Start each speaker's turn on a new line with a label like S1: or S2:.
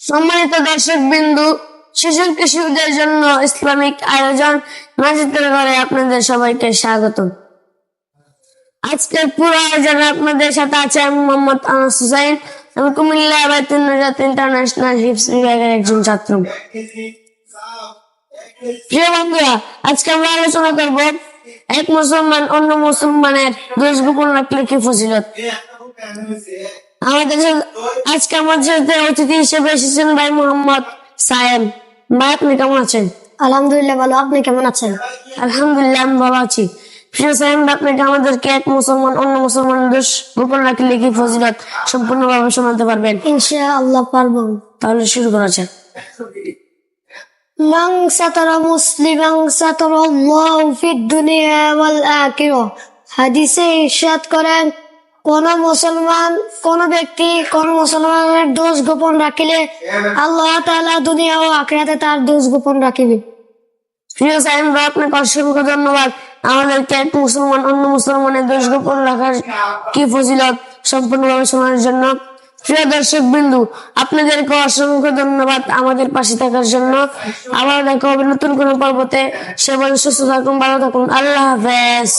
S1: সম্মানিত দর্শক বিন্দু শিশু কিশোরদের জন্য ইসলামিক আয়োজন নাজিতের ঘরে আপনাদের সবাইকে স্বাগত আজকের পুরো আয়োজন আপনাদের সাথে আছে আমি মোহাম্মদ আনাস হুসাইন। আমি কুমিল্লা বাইতুল নাজাত ইন্টারন্যাশনাল হিপস বিভাগের একজন ছাত্র। প্রিয় বন্ধুরা আজকে আমরা আলোচনা করব এক মুসলমান অন্য মুসলমানের দোষ গোপন রাখলে কি ফজিলত। আমাদের আজকে আমাদের সাথে অতিথি হিসেবে এসেছেন ভাই মোহাম্মদ সায়েম। ভাই আপনি কেমন আছেন?
S2: আলহামদুলিল্লাহ ভালো। আপনি কেমন আছেন?
S1: আলহামদুলিল্লাহ আমি ভালো আছি। প্রিয় আপনাকে আমাদেরকে এক মুসলমান অন্য মুসলমানের দোষ গোপন রাখলে কি ফজিলত? সম্পূর্ণভাবে শোনাতে পারবেন।
S2: পারব।
S1: তাহলে শুরু করা যাক।
S2: সাতারা মুসলিমান সাতারা আল্লাহ ফিদ দুনিয়া ওয়াল আখিরা। হাদিসে ইরশাদ করেন কোন মুসলমান কোন ব্যক্তি কোন মুসলমানের দোষ গোপন রাখিলে আল্লাহ তাআলা দুনিয়া ও আখিরাতে তার দোষ গোপন রাখিবে।
S1: প্রিয় সাইম ভাই আপনাকে অসংখ্য ধন্যবাদ। আমাদেরকে মুসলমান, অন্য মুসলমানের দোষ গোপন রাখার কি ফজিলত সম্পূর্ণভাবে শোনার জন্য। প্রিয় দর্শক বিন্দু, আপনাদেরকে অসংখ্য ধন্যবাদ আমাদের পাশে থাকার জন্য। আবার দেখা হবে নতুন কোনো পর্বতে। সে সুস্থ থাকুন, ভালো থাকুন। আল্লাহ হাফেজ।